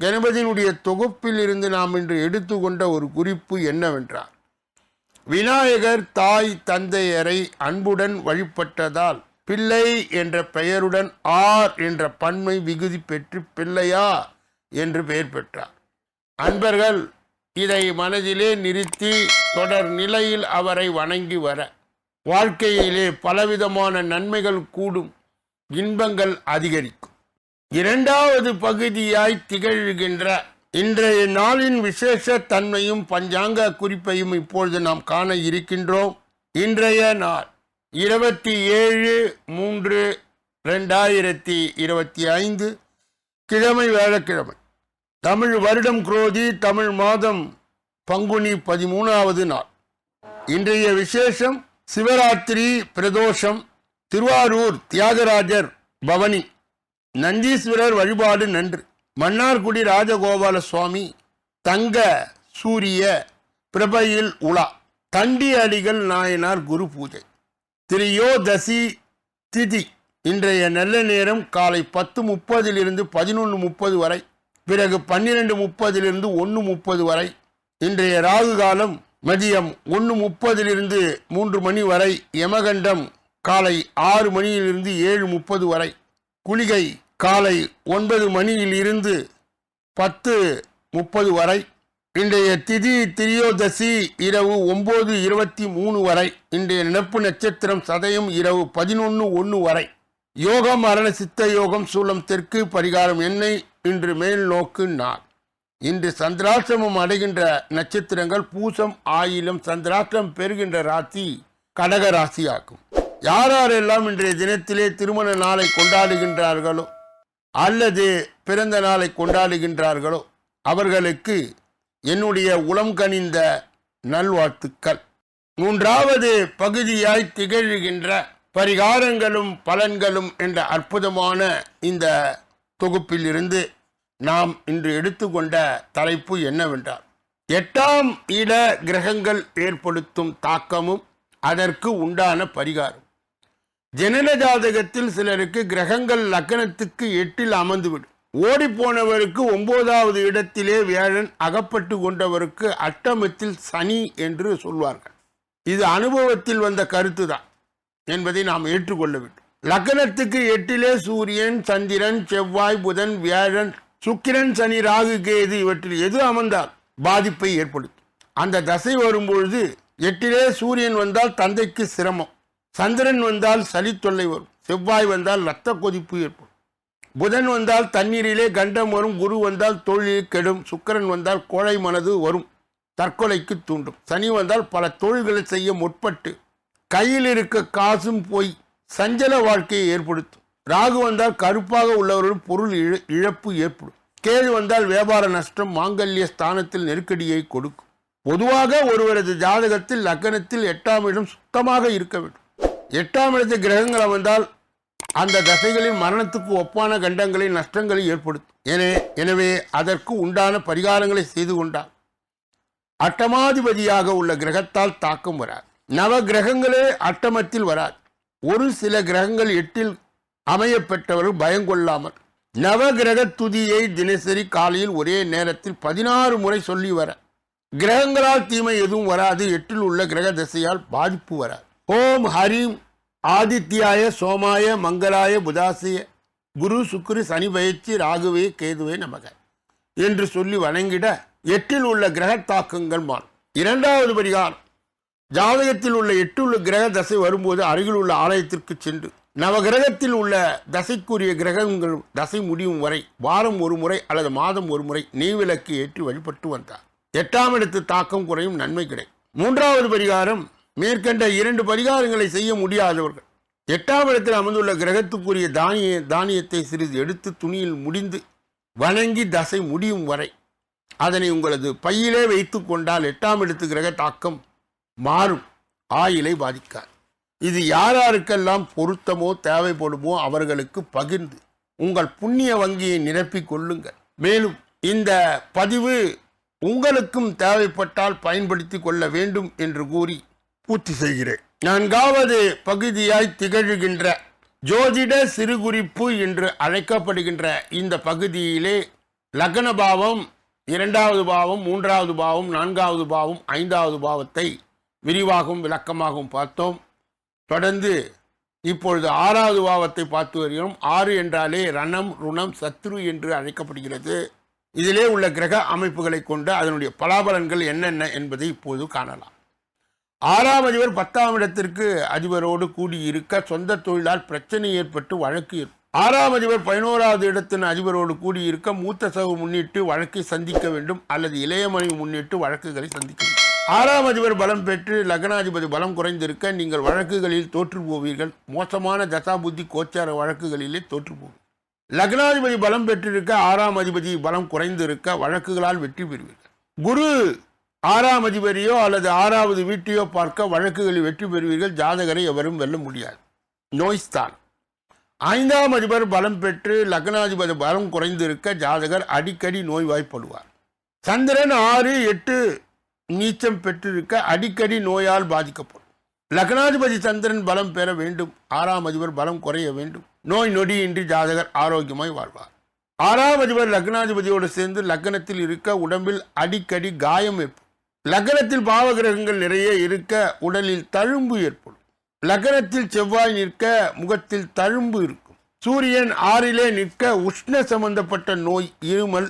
கணபதியினுடைய தொகுப்பில் இருந்து நாம் இன்று எடுத்துக்கொண்ட ஒரு குறிப்பு என்னவென்றால் விநாயகர் தாய் தந்தையரை அன்புடன் வழிபட்டதால் பிள்ளை என்ற பெயருடன் ஆர் என்ற பன்மை விகுதி பெற்று பிள்ளையா என்று பெயர் பெற்றார். அன்பர்கள் இதை மனதிலே நிறுத்தி தொடர் நிலையில் அவரை வணங்கி வர வாழ்க்கையிலே பலவிதமான நன்மைகள் கூடும் இன்பங்கள் அதிகரிக்கும். இரண்டாவது பகுதியாய் திகழ்கின்ற இன்றைய நாளின் விசேஷ தன்மையும் பஞ்சாங்க குறிப்பையும் இப்பொழுது நாம் காண இருக்கின்றோம். இன்றைய நாள் இருபத்தி ஏழு மூன்று ரெண்டாயிரத்தி இருபத்தி ஐந்து கிழமை வேளக்கிழமை. தமிழ் வருடம் குரோதி தமிழ் மாதம் பங்குனி பதிமூணாவது நாள். இன்றைய விசேஷம் சிவராத்திரி பிரதோஷம் திருவாரூர் தியாகராஜர் பவனி. நந்தீஸ்வரர் வழிபாடு நன்று. மன்னார்குடி ராஜகோபால சுவாமி தங்க சூரிய பிரபையில் உலா. தண்டி அடிகள் நாயனார் குரு பூஜை. திரியோதசி திதி. இன்றைய நல்ல நேரம் காலை பத்து முப்பதிலிருந்து பதினொன்று முப்பது வரை. பிறகு பன்னிரெண்டு முப்பதிலிருந்து ஒன்று முப்பது வரை. இன்றைய ராகு காலம் மதியம் ஒன்று முப்பதிலிருந்து மூன்று மணி வரை. யமகண்டம் காலை ஆறு மணியிலிருந்து ஏழு முப்பது வரை. குளிகை காலை ஒன்பது மணியில் இருந்து பத்து முப்பது வரை இன்றைய திதி திரியோதசி இரவு ஒம்பது இருபத்தி மூணு வரை இன்றைய நினப்பு நட்சத்திரம் சதயம் இரவு பதினொன்று ஒன்று வரை. யோகம் மரண சித்த யோகம் சூலம் தெற்கு பரிகாரம் என்னை இன்று மேல் நோக்கு நாள். இன்று சந்திராசிரமம் அடைகின்ற நட்சத்திரங்கள் பூசம் ஆயிலம் சந்திராஷ்டிரம் பெறுகின்ற ராசி கடக ராசியாகும். யாரெல்லாம் இன்றைய தினத்திலே திருமண நாளை கொண்டாடுகின்றார்களோ அல்லது பிறந்த நாளை கொண்டாடுகின்றார்களோ அவர்களுக்கு என்னுடைய உளம் கனிந்த நல்வாழ்த்துக்கள். மூன்றாவது பகுதியாய் திகழ்கின்ற பரிகாரங்களும் பலன்களும் என்ற அற்புதமான இந்த தொகுப்பிலிருந்து நாம் இன்று எடுத்துக்கொண்ட தலைப்பு என்னவென்றால் எட்டாம் இட கிரகங்கள் ஏற்படுத்தும் தாக்கமும் அதற்கு உண்டான பரிகாரம். ஜனன ஜாதகத்தில் சிலருக்கு கிரகங்கள் லக்கணத்துக்கு எட்டில் அமர்ந்துவிடும். ஓடி போனவருக்கு ஒன்பதாவது இடத்திலே வியாழன் அகப்பட்டு கொண்டவருக்கு அட்டமத்தில் சனி என்று சொல்வார்கள். இது அனுபவத்தில் வந்த கருத்து தான் என்பதை நாம் ஏற்றுக்கொள்ள வேண்டும். லக்கணத்துக்கு எட்டிலே சூரியன் சந்திரன் செவ்வாய் புதன் வியாழன் சுக்கிரன் சனி ராகு கேது இவற்றில் எது அமர்ந்தால் பாதிப்பை ஏற்படுத்தும். அந்த தசை வரும்பொழுது எட்டிலே சூரியன் வந்தால் தந்தைக்கு சிரமம். சந்திரன் வந்தால் சளி தொல்லை வரும். செவ்வாய் வந்தால் இரத்த கொதிப்பு ஏற்படும். புதன் வந்தால் தண்ணீரிலே கண்டம் வரும். குரு வந்தால் தொழில் கெடும். சுக்கரன் வந்தால் கோழை மனது வரும். தற்கொலைக்கு தூண்டும். சனி வந்தால் பல தொழில்களை செய்ய முற்பட்டு கையில் இருக்க காசும் போய் சஞ்சல வாழ்க்கையை ஏற்படுத்தும். ராகு வந்தால் கருப்பாக உள்ளவர்கள் பொருள் இழ- இழப்பு ஏற்படும். கேது வந்தால் வியாபார நஷ்டம் மாங்கல்ய ஸ்தானத்தில் நெருக்கடியை கொடுக்கும். பொதுவாக ஒருவரது ஜாதகத்தில் லக்னத்தில் எட்டாம் இடம் சுத்தமாக இருக்க வேண்டும். எட்டாம் இடத்து கிரகங்கள் வந்தால் அந்த தசைகளின் மரணத்துக்கு ஒப்பான கண்டங்களை நஷ்டங்களை ஏற்படுத்தும். என எனவே அதற்கு உண்டான பரிகாரங்களை செய்து கொண்டால் அட்டமாதிபதியாக உள்ள கிரகத்தால் தாக்கம் வராது. நவ கிரகங்களே அட்டமத்தில் வராது. ஒரு சில கிரகங்கள் எட்டில் அமையப்பெற்றவர்கள் பயங்கொள்ளாமல் நவ கிரக துதியை தினசரி காலையில் ஒரே நேரத்தில் பதினாறு முறை சொல்லி வர. கிரகங்களால் தீமை எதுவும் வராது. எட்டில் உள்ள கிரக திசையால் பாதிப்பு வராது. ஓம் ஹரிம். ஆதித்யாய சோமாய மங்களாய புதாசிய. குரு சுக்ரு சனி பயிற்சி ராகுவே கேதுவே நமக. என்று சொல்லி வணங்கிட எட்டில் உள்ள கிரக தாக்கங்கள் மாறும் இரண்டாவது பரிகாரம். ஜாதகத்தில் உள்ள எட்டுள்ள கிரக தசை வரும்போது அருகில் உள்ள ஆலயத்திற்கு சென்று நவகிரகத்தில் உள்ள தசைக்குரிய கிரகங்கள் தசை முடியும் வரை வாரம் ஒரு முறை அல்லது மாதம் ஒரு முறை நெய்விளக்கு ஏற்றி வழிபட்டு வந்தார். எட்டாம் இடத்து தாக்கம் குறையும் நன்மை கிடை. மூன்றாவது பரிகாரம். மேற்கண்ட இரண்டு பரிகாரங்களை செய்ய முடியாதவர்கள். எட்டாம் இடத்தில் அமர்ந்துள்ள கிரகத்துக்குரிய தானிய தானியத்தை சிறிது எடுத்து துணியில் முடிந்து வணங்கி தசை முடியும் வரை அதனை உங்களது பையிலே வைத்து கொண்டால் எட்டாம் இடத்து கிரக தாக்கம் மாறும். ஆயிலை பாதிக்காது. இது யார் யாருக்கெல்லாம் பொருத்தமோ தேவைப்படுமோ அவர்களுக்கு பகிர்ந்து உங்கள் புண்ணிய வங்கியை நிரப்பிக் கொள்ளுங்கள். மேலும் இந்த பதிவு உங்களுக்கும் தேவைப்பட்டால் பயன்படுத்திக் கொள்ள வேண்டும் என்று கூறி பூர்த்தி செய்கிறேன். நான்காவது பகுதியாய் திகழ்கின்ற ஜோதிட சிறுகுறிப்பு என்று அழைக்கப்படுகின்ற இந்த பகுதியிலே லக்ன பாவம் இரண்டாவது பாவம் மூன்றாவது பாவம் நான்காவது பாவம் ஐந்தாவது பாவத்தை விரிவாகவும் விளக்கமாகவும் பார்த்தோம். தொடர்ந்து இப்பொழுது ஆறாவது பாவத்தை பார்த்து வருகிறோம். ஆறு என்றாலே ரணம் ருணம் சத்ரு என்று அழைக்கப்படுகிறது. இதிலே உள்ள கிரக அமைப்புகளை கொண்டு அதனுடைய பலாபலன்கள் என்னென்ன என்பதை இப்போது காணலாம். ஆறாம் அதிபர் பத்தாம் இடத்திற்கு அதிபரோடு கூடியிருக்க சொந்த தொழிலால் பிரச்சனை ஏற்பட்டு வழக்கு ஆறாம் அதிபர் பதினோராவது இடத்தின் அதிபரோடு கூடியிருக்க மூத்த சகு முன்னிட்டு வழக்கை சந்திக்க வேண்டும் அல்லது இளையமணி முன்னிட்டு வழக்குகளை சந்திக்க வேண்டும். ஆறாம் அதிபர் பலம் பெற்று லக்னாதிபதி பலம் குறைந்திருக்க நீங்கள் வழக்குகளில் தோற்று போவீர்கள் மோசமான தசாபுத்தி கோச்சார வழக்குகளிலே தோற்று போவீர்கள் லக்னாதிபதி பலம் பெற்றிருக்க ஆறாம் அதிபதி பலம் குறைந்திருக்க வழக்குகளால் வெற்றி பெறுவீர்கள். குரு ஆறாம் அதிபதியோ அல்லது ஆறாவது வீட்டையோ பார்க்க வழக்குகளில் வெற்றி பெறுவீர்கள். ஜாதகரை எவரும் வெல்ல முடியாது. நோய்ஸ்தான் ஐந்தாம் அதிபர் பலம் பெற்று லக்னாதிபதி பலம் குறைந்திருக்க ஜாதகர் அடிக்கடி நோய்வாய்ப்படுவார். சந்திரன் ஆறு எட்டு நீச்சம் பெற்றிருக்க அடிக்கடி நோயால் பாதிக்கப்படும். லக்னாதிபதி சந்திரன் பலம் பெற வேண்டும். ஆறாம் அதிபர் பலம் குறைய வேண்டும். நோய் நொடியின்றி ஜாதகர் ஆரோக்கியமாய் வாழ்வார். ஆறாம் அதிபர் லக்னாதிபதியோடு சேர்ந்து லக்னத்தில் இருக்க உடம்பில் அடிக்கடி காயம் ஏற்படும். லக்னத்தில் பாவகிரகங்கள் நிறைய இருக்க உடலில் தழும்பு ஏற்படும். லக்னத்தில் செவ்வாய் நிற்க முகத்தில் தழும்பு இருக்கும். சூரியன் ஆறிலே நிற்க உஷ்ண சம்பந்தப்பட்ட நோய் இருமல்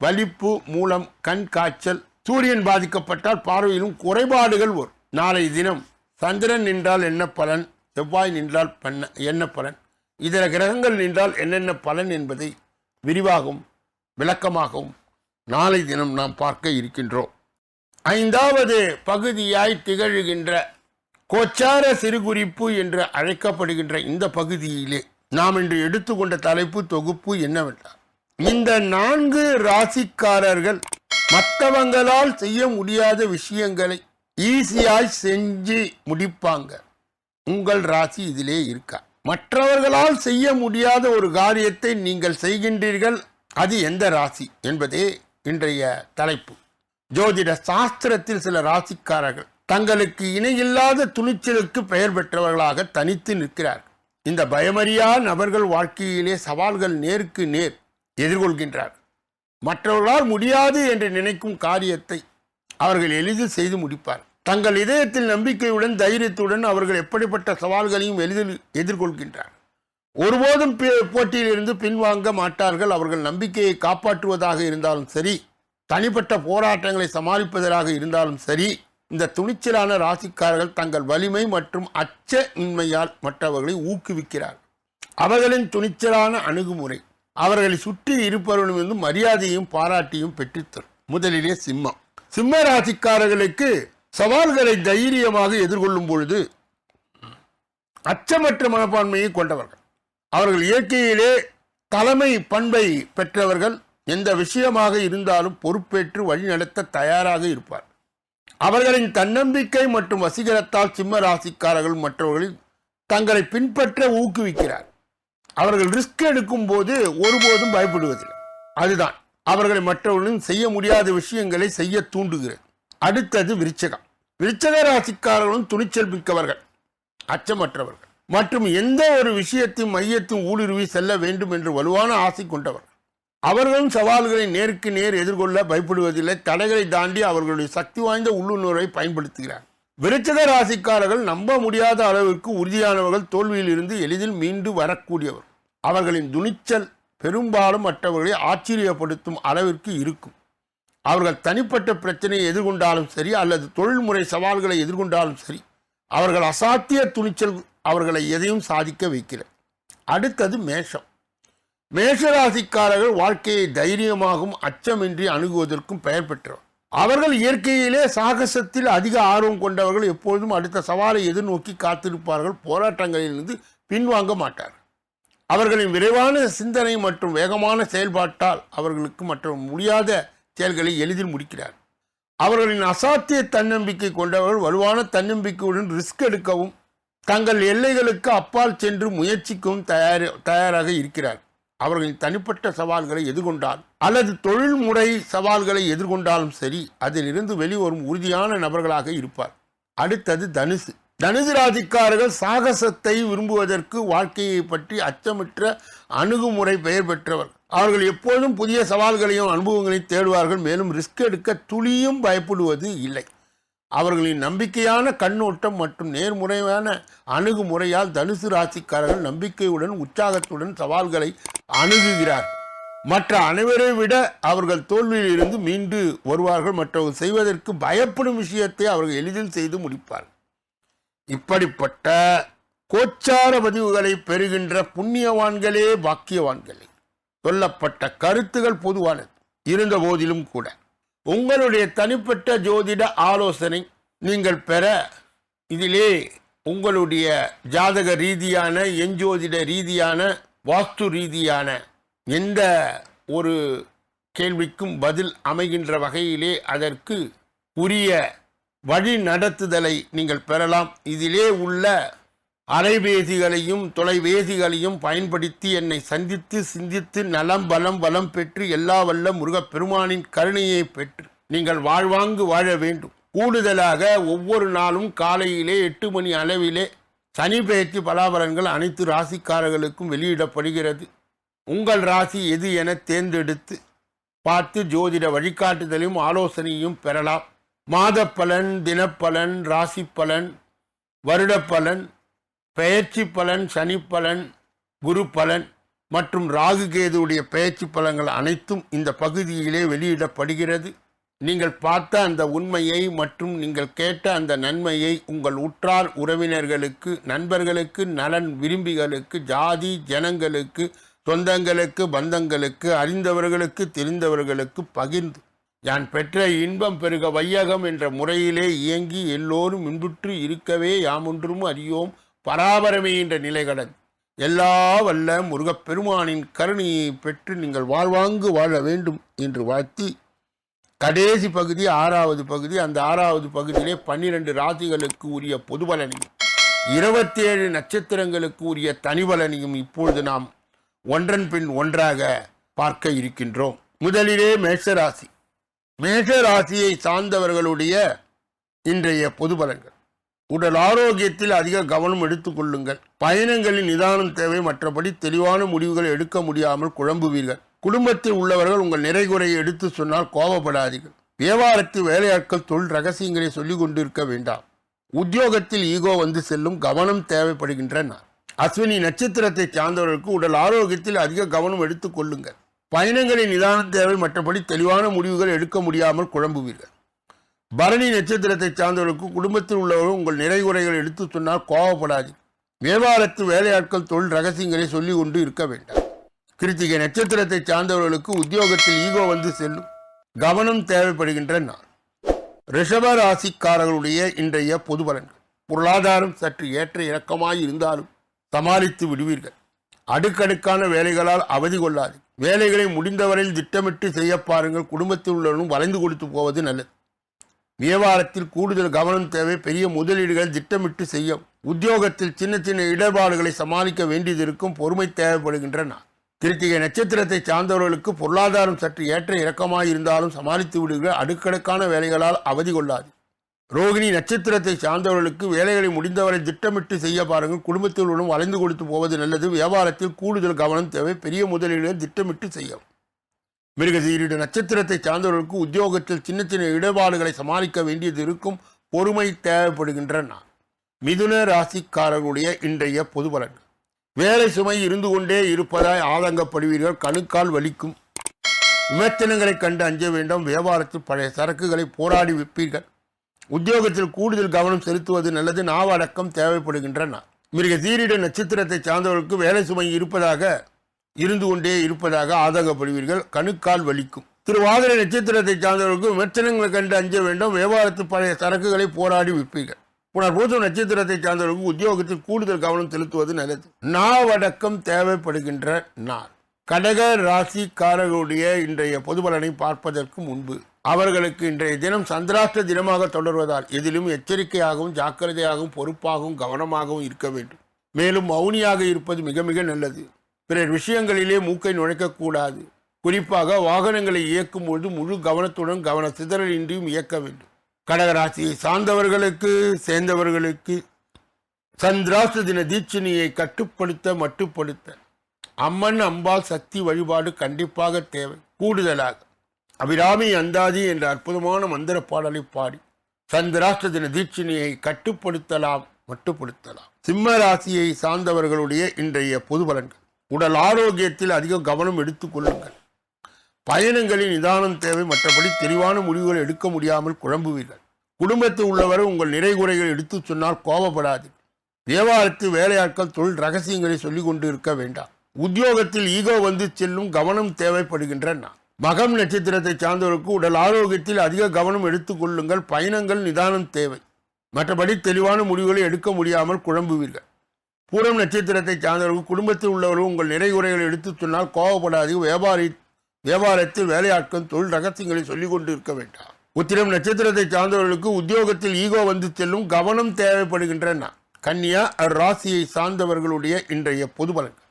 வலிப்பு மூலம் கண் காய்ச்சல் சூரியன் பாதிக்கப்பட்டால் பார்வையிலும் குறைபாடுகள் வரும். நாளை தினம் சந்திரன் நின்றால் என்ன பலன்? செவ்வாய் நின்றால் பண்ண என்ன பலன்? இதர கிரகங்கள் நின்றால் என்னென்ன பலன் என்பதை விரிவாகவும் விளக்கமாகவும் நாளை தினம் நாம் பார்க்க இருக்கின்றோம். ஐந்தாவது பகுதியாய் திகழ்கின்ற கோச்சார சிறுகுறிப்பு என்று அழைக்கப்படுகின்ற இந்த பகுதியிலே நாம் இன்று எடுத்துக்கொண்ட தலைப்பு தொகுப்பு என்னவென்றால் இந்த நான்கு ராசிக்காரர்கள் மற்றவங்களால் செய்ய முடியாத விஷயங்களை ஈஸியாய் செஞ்சு முடிப்பாங்க. உங்கள் ராசி இதிலே இருக்கா. மற்றவர்களால் செய்ய முடியாத ஒரு காரியத்தை நீங்கள் செய்கின்றீர்கள் அது எந்த ராசி என்பதே இன்றைய தலைப்பு. ஜோதிட சாஸ்திரத்தில் சில ராசிக்காரர்கள் தங்களுக்கு இணையில்லாத துணிச்சலுக்கு பெயர் பெற்றவர்களாக தனித்து நிற்கிறார்கள். இந்த பயமறியா நபர்கள் வாழ்க்கையிலே சவால்கள் நேருக்கு நேர் எதிர்கொள்கின்றார்கள். மற்றவர்களால் முடியாது என்று நினைக்கும் காரியத்தை அவர்கள் எளிதில் செய்து முடிப்பார். தங்கள் இதயத்தில் நம்பிக்கையுடன் தைரியத்துடன் அவர்கள் எப்படிப்பட்ட சவால்களையும் எளிதில் எதிர்கொள்கின்றார். ஒருபோதும் போட்டியிலிருந்து பின்வாங்க மாட்டார்கள். அவர்கள் நம்பிக்கையை காப்பாற்றுவதாக இருந்தாலும் சரி தனிப்பட்ட போராட்டங்களை சமாளிப்பதாக இருந்தாலும் சரி இந்த துணிச்சலான ராசிக்காரர்கள் தங்கள் வலிமை மற்றும் அச்ச இன்மையால் மற்றவர்களை ஊக்குவிக்கிறார் அவர்களின் துணிச்சலான அணுகுமுறை அவர்களை சுற்றி இருப்பவர்களிடமிருந்து மரியாதையும் பாராட்டியும் பெற்றுத்தரும். முதலிலே சிம்மம். சிம்ம ராசிக்காரர்களுக்கு சவால்களை தைரியமாக எதிர்கொள்ளும் பொழுது அச்சமற்ற மனப்பான்மையை கொண்டவர்கள். அவர்கள் இயற்கையிலே தலைமை பண்பை பெற்றவர்கள் எந்த விஷயமாக இருந்தாலும் பொறுப்பேற்று வழிநடத்த தயாராக இருப்பார். அவர்களின் தன்னம்பிக்கை மற்றும் வசீகரத்தால் சிம்ம ராசிக்காரர்கள் மற்றவர்களில் தங்களை பின்பற்ற ஊக்குவிக்கிறார். அவர்கள் ரிஸ்க் எடுக்கும் போது ஒருபோதும் பயப்படுவதில்லை. அதுதான் அவர்களை மற்றவர்களும் செய்ய முடியாத விஷயங்களை செய்ய தூண்டுகிறது. அடுத்தது விருச்சகம். விருச்சக ராசிக்காரர்களும் துணிச்சல் மிக்கவர்கள் அச்சமற்றவர்கள். மற்றும் எந்த ஒரு விஷயத்தையும் மையத்தையும் ஊடுருவி செல்ல வேண்டும் என்று வலுவான ஆசை கொண்டவர்கள். அவர்களும் சவால்களை நேருக்கு நேர் எதிர்கொள்ள பயப்படுவதில்லை. தடைகளை தாண்டி அவர்களுடைய சக்தி வாய்ந்த உள்ளுணர்வை பயன்படுத்துகிறார். விருச்சத ராசிக்காரர்கள் நம்ப முடியாத அளவிற்கு உறுதியானவர்கள் தோல்வியில் இருந்து எளிதில் மீண்டு வரக்கூடியவர். அவர்களின் துணிச்சல் பெரும்பாலும் மற்றவர்களை ஆச்சரியப்படுத்தும் அளவிற்கு இருக்கும். அவர்கள் தனிப்பட்ட பிரச்சனையை எதிர்கொண்டாலும் சரி அல்லது தொழில்முறை சவால்களை எதிர்கொண்டாலும் சரி அவர்கள் அசாத்திய துணிச்சல் அவர்களை எதையும் சாதிக்க வைக்கிறது அடுத்தது மேஷம். மேஷராசிக்காரர்கள் வாழ்க்கையை தைரியமாகவும் அச்சமின்றி அணுகுவதற்கும் பெயர் பெற்றவர். அவர்கள் இயற்கையிலே சாகசத்தில் அதிக ஆர்வம் கொண்டவர்கள் எப்பொழுதும் அடுத்த சவாலை எதிர்நோக்கி காத்திருப்பார்கள் போராட்டங்களிலிருந்து பின்வாங்க மாட்டார் அவர்களின் விரைவான சிந்தனை மற்றும் வேகமான செயல்பாட்டால் அவர்களுக்கு மற்ற முடியாத செயல்களை எளிதில் முடிக்கிறார். அவர்களின் அசாத்திய தன்னம்பிக்கை கொண்டவர்கள் வலுவான தன்னம்பிக்கையுடன் ரிஸ்க் எடுக்கவும் தங்கள் எல்லைகளுக்கு அப்பால் சென்று முயற்சிக்கவும் தயார் தயாராக இருக்கிறார். அவர்களின் தனிப்பட்ட சவால்களை எதிர்கொண்டால் அல்லது தொழில்முறை சவால்களை எதிர்கொண்டாலும் சரி அதிலிருந்து வெளிவரும் உறுதியான நபர்களாக இருப்பார். அடுத்தது தனுசு. தனுசு ராசிக்காரர்கள் சாகசத்தை விரும்புவதற்கு வாழ்க்கையை பற்றி அச்சமற்ற அணுகுமுறை பெயர் பெற்றவர். அவர்கள் எப்போதும் புதிய சவால்களையும் அனுபவங்களையும் தேடுவார்கள் மேலும் ரிஸ்க் எடுக்க துளியும் பயப்படுவது இல்லை. அவர்களின் நம்பிக்கையான கண்ணோட்டம் மற்றும் நேர்முறையான அணுகுமுறையால் தனுசு ராசிக்காரர்கள் நம்பிக்கையுடன் உற்சாகத்துடன் சவால்களை அணுகுகிறார் மற்ற அனைவரை விட அவர்கள் தோல்வியில் இருந்து மீண்டு வருவார்கள். மற்றவர்கள் செய்வதற்கு பயப்படும் விஷயத்தை அவர்கள் எளிதில் செய்து முடிப்பார்கள். இப்படிப்பட்ட கோச்சார பதிவுகளை பெறுகின்ற புண்ணியவான்களே பாக்கியவான்களே. சொல்லப்பட்ட கருத்துகள் பொதுவானது. இருந்த போதிலும் கூட உங்களுடைய தனிப்பட்ட ஜோதிட ஆலோசனை நீங்கள் பெற. இதிலே உங்களுடைய ஜாதக ரீதியான எஞ்சோதிட ரீதியான வாஸ்து ரீதியான எந்த ஒரு கேள்விக்கும் பதில் அமைகின்ற வகையிலே அதற்கு உரிய வழி நடத்துதலை நீங்கள் பெறலாம். இதிலே உள்ள அலைபேசிகளையும் தொலைபேசிகளையும் பயன்படுத்தி என்னை சந்தித்து சிந்தித்து நலம் பலம் வளம் பெற்று எல்லா வல்ல முருகப்பெருமானின் கருணையை பெற்று நீங்கள் வாழ்வாங்கு வாழ வேண்டும். கூடுதலாக ஒவ்வொரு நாளும் காலையிலே எட்டு மணி அளவிலே சனி பெயர்ச்சி பலாபலன்கள் அனைத்து ராசிக்காரர்களுக்கும் வெளியிடப்படுகிறது. உங்கள் ராசி எது என தேர்ந்தெடுத்து பார்த்து ஜோதிட வழிகாட்டுதலையும் ஆலோசனையும் பெறலாம். மாதப்பலன் தினப்பலன் ராசி பலன் வருடப்பலன் பெயர்ச்சி பலன் சனி பலன் குரு பலன் மற்றும் ராகு கேதுவுடைய பெயர்ச்சி பலன்கள் அனைத்தும் இந்த பகுதியிலே வெளியிடப்படுகிறது. நீங்கள் பார்த்த அந்த உண்மையை மற்றும் நீங்கள் கேட்ட அந்த நன்மையை உங்கள் உற்றார் உறவினர்களுக்கு நண்பர்களுக்கு நலன் விரும்பிகளுக்கு ஜாதி ஜனங்களுக்கு சொந்தங்களுக்கு பந்தங்களுக்கு அறிந்தவர்களுக்கு தெரிந்தவர்களுக்கு பகிர்ந்து. யான் பெற்ற இன்பம் பெருக வையகம் என்ற முறையிலே இயங்கி எல்லோரும் இன்புற்று இருக்கவே யாமொன்றும் அறியோம். பராபரமே என்ற நிலை கடந்து எல்லா வல்ல முருகப்பெருமானின் கருணையை பெற்று நீங்கள் வாழ்வாங்கு வாழ வேண்டும் என்று வாழ்த்தி கடைசி பகுதி ஆறாவது பகுதி அந்த ஆறாவது பகுதியிலே பன்னிரண்டு ராசிகளுக்கு உரிய பொதுபலனையும் இருபத்தேழு இருபத்தி ஏழு நட்சத்திரங்களுக்கு உரிய தனிபலனையும் இப்பொழுது நாம் ஒன்றன் பின் ஒன்றாக பார்க்க இருக்கின்றோம். முதலிலே மேஷராசி. மேஷராசியை சார்ந்தவர்களுடைய இன்றைய பொதுபலன்கள். உடல் ஆரோக்கியத்தில் அதிக கவனம் எடுத்துக் கொள்ளுங்கள். பயணங்களின் நிதானம் தேவை. மற்றபடி தெளிவான முடிவுகளை எடுக்க முடியாமல் குழம்புவீர்கள். குடும்பத்தில் உள்ளவர்கள் உங்கள் நிறைகுறையை எடுத்து சொன்னால் கோபப்படாதீர்கள். வியாபாரத்தில் வேலையாட்கள் தொழில் ரகசியங்களை சொல்லிக் கொண்டிருக்க வேண்டாம். உத்தியோகத்தில் ஈகோ வந்து செல்லும் கவனம் தேவைப்படுகின்றன அஸ்வினி நட்சத்திரத்தை சார்ந்தவர்களுக்கு உடல் ஆரோக்கியத்தில் அதிக கவனம் எடுத்துக் கொள்ளுங்கள். பயணங்களின் நிதானம் தேவை. மற்றபடி தெளிவான முடிவுகள் எடுக்க முடியாமல் குழம்புவீர்கள். பரணி நட்சத்திரத்தை சார்ந்தவர்களுக்கு குடும்பத்தில் உள்ளவர்கள் உங்கள் நிறைகுறைகளை எடுத்து சொன்னால் கோவப்படாது. வியாபாரத்து வேலையாட்கள் தொழில் ரகசியங்களை சொல்லி கொண்டு இருக்க வேண்டாம். கிருத்திகை நட்சத்திரத்தை சார்ந்தவர்களுக்கு உத்தியோகத்தில் ஈகோ வந்து செல்லும். கவனம் தேவைப்படுகின்ற நாள். ரிஷப ராசிக்காரர்களுடைய இன்றைய பொது பலன்கள். பொருளாதாரம் சற்று ஏற்ற இறக்கமாய் இருந்தாலும் சமாளித்து விடுவீர்கள். அடுக்கடுக்கான வேலைகளால் அவதி கொள்ளாது. வேலைகளை முடிந்தவரையில் திட்டமிட்டு செய்ய பாருங்கள். குடும்பத்தில் உள்ளவர்களும் வளைந்து கொடுத்து போவது நல்லது. வியாபாரத்தில் கூடுதல் கவனம் தேவை. பெரிய முதலீடுகள் திட்டமிட்டு செய்யும். உத்தியோகத்தில் சின்ன சின்ன இடர்பாடுகளை சமாளிக்க வேண்டியது இருக்கும் பொறுமை தேவைப்படுகின்றன. கிருத்திகை நட்சத்திரத்தை சார்ந்தவர்களுக்கு பொருளாதாரம் சற்று ஏற்ற இறக்கமாக இருந்தாலும் சமாளித்து விடுகிற அடுக்கடுக்கான வேலைகளால் அவதி கொள்ளாது. ரோகிணி நட்சத்திரத்தை சார்ந்தவர்களுக்கு வேலைகளை முடிந்தவரை திட்டமிட்டு செய்ய பாருங்கள். குடும்பத்தினருடன் வளைந்து கொடுத்து போவது நல்லது. வியாபாரத்தில் கூடுதல் கவனம் தேவை. பெரிய முதலீடுகள் திட்டமிட்டு செய்யும் மிருகசீரிட நட்சத்திரத்தை சார்ந்தவர்களுக்கு உத்தியோகத்தில் சின்ன சின்ன இடர்பாடுகளை சமாளிக்க வேண்டியது இருக்கும் பொறுமை தேவைப்படுகின்ற மிதுன ராசிக்காரர்களுடைய இன்றைய பொது பலன். வேலை சுமை இருந்து கொண்டே இருப்பதாய் ஆதங்கப்படுவீர்கள். கணுக்கால் வலிக்கும். விமர்சனங்களை கண்டு அஞ்ச வேண்டும். வியாபாரத்தில் பழைய சரக்குகளை போராடி விற்பீர்கள். உத்தியோகத்தில் கூடுதல் கவனம் செலுத்துவது நல்லது. நாவடக்கம் தேவைப்படுகின்றன. மிருக சீரிட நட்சத்திரத்தை சார்ந்தவர்களுக்கு வேலை சுமை இருப்பதாக இருந்து கொண்டே இருப்பதாக ஆதங்கப்படுவீர்கள். கணுக்கால் வலிக்கும். திருவாதிரை நட்சத்திரத்தை சார்ந்தவர்களுக்கு விமர்சனங்களை கண்டு அஞ்ச வேண்டும். வியாபாரத்து பழைய சரக்குகளை போராடி விற்பீர்கள். புனர்பூசம் நட்சத்திரத்தை சார்ந்தவர்களுக்கு உத்தியோகத்தில் கூடுதல் கவனம் செலுத்துவது நல்லது. நாவடக்கம் தேவைப்படுகின்ற நாள். கடக ராசிக்காரர்களுடைய இன்றைய பொதுபலனை பார்ப்பதற்கு முன்பு அவர்களுக்கு இன்றைய தினம் சந்திராஷ்ட தினமாக தொடர்வதால் எதிலும் எச்சரிக்கையாகவும் ஜாக்கிரதையாகவும் பொறுப்பாகவும் கவனமாகவும் இருக்க வேண்டும். மேலும் மௌனியாக இருப்பது மிக மிக நல்லது. பிறர் விஷயங்களிலே மூக்கை நுழைக்கக்கூடாது. குறிப்பாக வாகனங்களை இயக்கும் பொழுது முழு கவனத்துடன் கவன சிதறலின்றியும் இயக்க வேண்டும். கடகராசியை சார்ந்தவர்களுக்கு சேர்ந்தவர்களுக்கு சந்திராசு தின தீட்சணியை கட்டுப்படுத்த மட்டுப்படுத்த. அம்மன் அம்பாள் சக்தி வழிபாடு கண்டிப்பாக தேவை. கூடுதலாக அபிராமி அந்தாதி என்ற அற்புதமான மந்திர பாடலை பாடி சந்திராஷ்ட தின தீட்சணியை கட்டுப்படுத்தலாம் மட்டுப்படுத்தலாம். சிம்ம ராசியை சார்ந்தவர்களுடைய இன்றைய பொது பலன்கள். உடல் ஆரோக்கியத்தில் அதிக கவனம் எடுத்துக் கொள்ளுங்கள். பயணங்களில் நிதானம் தேவை. மற்றபடி தெளிவான முடிவுகளை எடுக்க முடியாமல் குழம்புவீர்கள். குடும்பத்தில் உள்ளவர் உங்கள் நிறைகுறைகள் எடுத்துச் சொன்னால் கோபப்படாது வியாபாரத்து வேலையாட்கள் தொழில் ரகசியங்களை சொல்லிக் கொண்டு இருக்க வேண்டாம். உத்தியோகத்தில் ஈகோ வந்து செல்லும் கவனம் தேவைப்படுகின்றன மகம் நட்சத்திரத்தை சார்ந்தவருக்கு உடல் ஆரோக்கியத்தில் அதிக கவனம் எடுத்துக்கொள்ளுங்கள் பயணங்கள் நிதானம் தேவை. மற்றபடி தெளிவான முடிவுகளை எடுக்க முடியாமல் குழம்புவீர்கள். பூரம் நட்சத்திரத்தை சார்ந்தவர்கள் குடும்பத்தில் உள்ளவர்கள் உங்கள் நிறைகுறைகளை எடுத்து சொன்னால் கோபப்படாது வியாபாரி வியாபாரத்தில் வேலையாட்கள் தொழில் ரகசியங்களை சொல்லிக் கொண்டு இருக்க வேண்டாம். உத்திரம் நட்சத்திரத்தை சார்ந்தவர்களுக்கு உத்தியோகத்தில் ஈகோ வந்து செல்லும் கவனம் தேவைப்படுகின்றன. கன்னியா ராசியை சார்ந்தவர்களுடைய இன்றைய பொது பலன்கள்.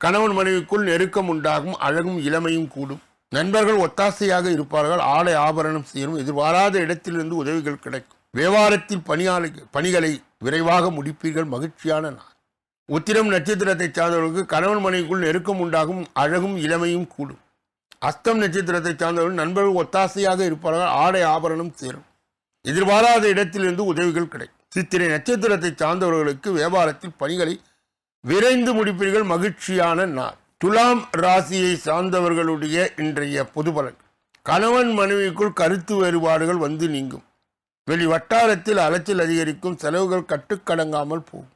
கணவன் மனைவிக்குள் நெருக்கம் உண்டாகும் அழகும் இளமையும் கூடும். நண்பர்கள் ஒத்தாசையாக இருப்பார்கள் ஆடை ஆபரணம் செய்யும் எதிர்பாராத இடத்திலிருந்து உதவிகள் கிடைக்கும். வியாபாரத்தில் பணியாளை பணிகளை விரைவாக முடிப்பீர்கள் மகிழ்ச்சியான நாள். உத்திரம் நட்சத்திரத்தை சார்ந்தவர்களுக்கு கணவன் மனைவிக்குள் நெருக்கம் உண்டாகும் அழகும் இளமையும் கூடும். அஸ்தம் நட்சத்திரத்தை சார்ந்தவர்கள் நண்பர்கள் ஒத்தாசையாக இருப்பார்கள் ஆடை ஆபரணம் சேரும். எதிர்பாராத இடத்திலிருந்து உதவிகள் கிடைக்கும். சித்திரை நட்சத்திரத்தை சார்ந்தவர்களுக்கு வியாபாரத்தில் பணிகளை விரைந்து முடிப்பீர்கள் மகிழ்ச்சியான நாள். துலாம் ராசியை சார்ந்தவர்களுடைய இன்றைய பொது பலன் கணவன் மனைவிக்குள் கருத்து வேறுபாடுகள் வந்து நீங்கும். வெளி வட்டாரத்தில் அலைச்சல் அதிகரிக்கும் செலவுகள் கட்டுக்கடங்காமல் போகும்.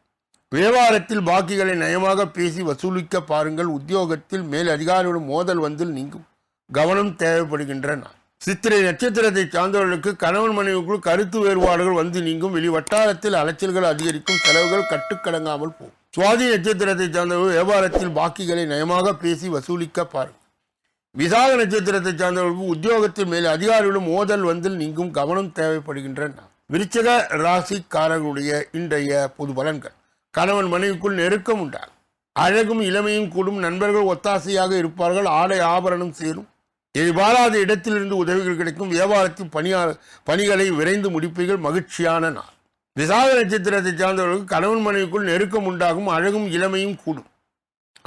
வியாபாரத்தில் பாக்கிகளை நயமாக பேசி வசூலிக்க பாருங்கள். உத்தியோகத்தில் மேல் அதிகாரியுடன் மோதல் வந்து நீங்கும். கவனம் தேவைப்படுகின்றன. சித்திரை நட்சத்திரத்தை சார்ந்தவர்களுக்கு கணவன் மனைவிக்குள் கருத்து வேறுபாடுகள் வந்து நீங்கும். வெளி வட்டாரத்தில் அலைச்சல்கள் அதிகரிக்கும். செலவுகள் கட்டுக்கடங்காமல் போகும். சுவாதி நட்சத்திரத்தை சார்ந்தவர்கள் வியாபாரத்தில் பாக்கிகளை நயமாக பேசி வசூலிக்க பாருங்கள். விசாக நட்சத்திரத்தை சார்ந்தவர்களுக்கு உத்தியோகத்தின் மேல் அதிகாரிகளும் மோதல் வந்து நீங்கும். கவனம் தேவைப்படுகின்றன. விருச்சக ராசிக்காரர்களுடைய இன்றைய பொது பலன்கள். கணவன் மனைவிக்குள் நெருக்கம் உண்டாகும். அழகும் இளமையும் கூடும் நண்பர்கள் ஒத்தாசையாக இருப்பார்கள். ஆடை ஆபரணம் சேரும். எதிர்பாராத இடத்திலிருந்து உதவிகள் கிடைக்கும். வியாபாரத்தில் பணியா பணிகளை விரைந்து முடிப்பீர்கள். மகிழ்ச்சியான நாள். விசாக நட்சத்திரத்தை சார்ந்தவர்களுக்கு கணவன் மனைவிக்குள் நெருக்கம் உண்டாகும். அழகும் இளமையும் கூடும்.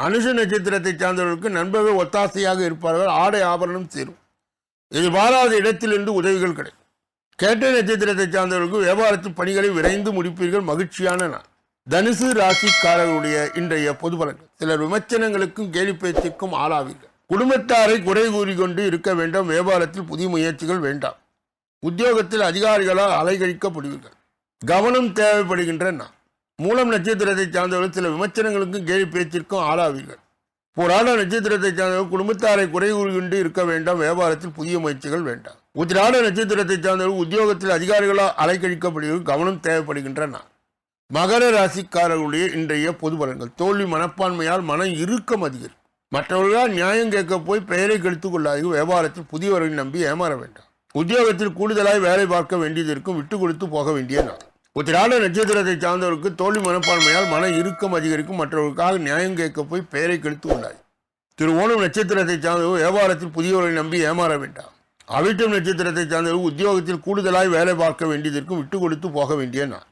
அனுஷ நட்சத்திரத்தை சார்ந்தவர்களுக்கு நண்பர்கள் ஒத்தாசையாக இருப்பார்கள். ஆடை ஆபரணம் சேரும். எதிர்பாராத இடத்திலிருந்து உதவிகள் கிடைக்கும். கேட்ட நட்சத்திரத்தை சார்ந்தவர்களுக்கு வியாபாரத்தில் பணிகளை விரைந்து முடிப்பீர்கள். மகிழ்ச்சியான நாள். தனுசு ராசிக்காரர்களுடைய இன்றைய பொது பலன்கள். சிலர் விமர்சனங்களுக்கும் கேலி பேச்சுக்கும் ஆளாவீர்கள். குடும்பத்தாரை குறை கூறிக்கொண்டு இருக்க வேண்டாம். வியாபாரத்தில் புதிய முயற்சிகள் வேண்டாம். உத்தியோகத்தில் அதிகாரிகளால் அலைகழிக்கப்படுவீர்கள். கவனம் தேவைப்படுகின்ற நான் மூலம் நட்சத்திரத்தை சார்ந்தவர்கள் சில விமர்சனங்களுக்கும் கேலி பேச்சிற்கும் ஆளாவீர்கள். புராண நட்சத்திரத்தை சார்ந்தவர்கள் குடும்பத்தாரை குறை கூறிக்கொண்டு இருக்க வேண்டாம். வியாபாரத்தில் புதிய முயற்சிகள் வேண்டாம். உத்திராட நட்சத்திரத்தை சார்ந்தவர்கள் உத்தியோகத்தில் அதிகாரிகளால் அலைக்கழிக்கப்படுவீர்கள் கவனம் தேவைப்படுகின்ற நான் மகர ராசிக்காரர்களுடைய இன்றைய பொது பலன்கள். தோல்வி மனப்பான்மையால் மனம் இறுக்கம் அதிகரிக்கும் மற்றவர்களால் நியாயம் கேட்க போய் பெயரை கெடுத்துக் கொள்ளாதீர்கள் வியாபாரத்தில் புதியவர்களை நம்பி ஏமாற வேண்டாம். உத்தியோகத்தில் கூடுதலாக வேலை பார்க்க வேண்டியது இருக்கும். விட்டு கொடுத்து போக வேண்டிய நாள். உத்திராட நட்சத்திரத்தை சார்ந்தவருக்கு தோல்வி மனப்பான்மையால் மன இறுக்கம் அதிகரிக்கும். மற்றவர்களுக்காக நியாயம் கேட்க போய் பெயரை கெடுத்து கொள்ளாது திரு ஓணம் நட்சத்திரத்தை சார்ந்தவர் வியாபாரத்தில் புதியவர்களை நம்பி ஏமாற வேண்டாம். அவிட்டம் நட்சத்திரத்தை சார்ந்தவர் உத்தியோகத்தில் கூடுதலாக வேலை பார்க்க வேண்டியதற்கும் விட்டு கொடுத்து போக வேண்டிய நாள்.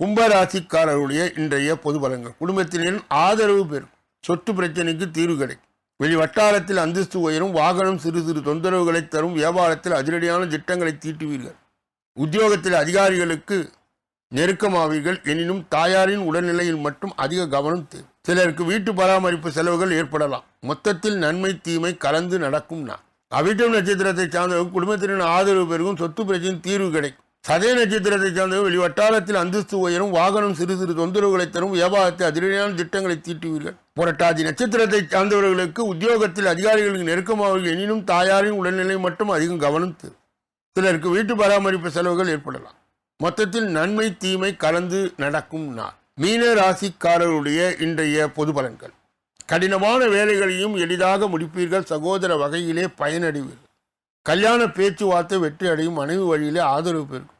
கும்பராசிக்காரருடைய இன்றைய பொது பலங்கள் குடும்பத்தினரின் ஆதரவு பெறும். சொத்து பிரச்சனைக்கு தீர்வு கிடைக்கும். வெளி வட்டாரத்தில் அந்தஸ்து உயரும். வாகனம் சிறு சிறு தொந்தரவுகளை தரும். வியாபாரத்தில் அதிரடியான திட்டங்களை தீட்டுவீர்கள். உத்தியோகத்தில் அதிகாரிகளுக்கு நெருக்கமாவீர்கள். எனினும் தாயாரின் உடல்நிலையில் மட்டும் அதிக கவனம் தேவை. சிலருக்கு வீட்டு பராமரிப்பு செலவுகள் ஏற்படலாம். மொத்தத்தில் நன்மை தீமை கலந்து நடக்கும் நான் அவிட்டம் நட்சத்திரத்தை சார்ந்தவர்கள் குடும்பத்தினர் ஆதரவு பெருகும். சொத்து பிரச்சனை தீர்வு கிடைக்கும். சதய நட்சத்திரத்தை சார்ந்தவர்கள் வெளி வட்டாரத்தில் அந்தஸ்து உயரும் வாகனம் சிறு சிறு தொந்தரவுகளை தரும் வியாபாரத்தை அதிரடியான திட்டங்களை தீட்டுவீர்கள். புரட்டாதி நட்சத்திரத்தை சார்ந்தவர்களுக்கு உத்தியோகத்தில் அதிகாரிகளுக்கு நெருக்கமாவர்கள் எனினும் தாயாரின் உடல்நிலை மட்டும் அதிகம் கவனம் சிலருக்கு வீட்டு பராமரிப்பு செலவுகள் ஏற்படலாம். மொத்தத்தில் நன்மை தீமை கலந்து நடக்கும் நாள். மீன ராசிக்காரருடைய இன்றைய பொது பலன்கள். கடினமான வேலைகளையும் எளிதாக முடிப்பீர்கள். சகோதர வகையிலே பயனடைவீர்கள். கல்யாண பேச்சுவார்த்தை வெற்றி அடையும் மனைவி வழியிலே ஆதரவு பெறும்.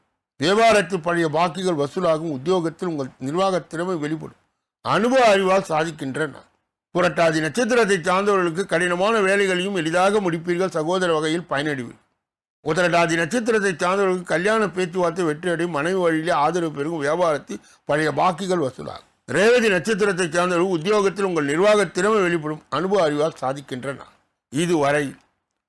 வியாபாரத்தில் பழைய பாக்கிகள் வசூலாகும் உத்தியோகத்தில் உங்கள் நிர்வாக திறமை வெளிப்படும். அனுபவ அறிவால் சாதிக்கின்றன. புரட்டாதி நட்சத்திரத்தை சார்ந்தவர்களுக்கு கடினமான வேலைகளையும் எளிதாக முடிப்பீர்கள். சகோதர வகையில் பயனடைவீர்கள் உதரடாதி நட்சத்திரத்தை சார்ந்தவர்களுக்கு கல்யாண பேச்சுவார்த்தை வெற்றியடையும் மனைவி வழியிலே ஆதரவு பெருகும் வியாபாரத்தில் பழைய பாக்கிகள் வசூலாகும். ரேவதி நட்சத்திரத்தை சார்ந்தவர்கள் உத்தியோகத்தில் உங்கள் நிர்வாக திறமை வெளிப்படும் அனுபவ அறிவால் சாதிக்கின்றன. இதுவரை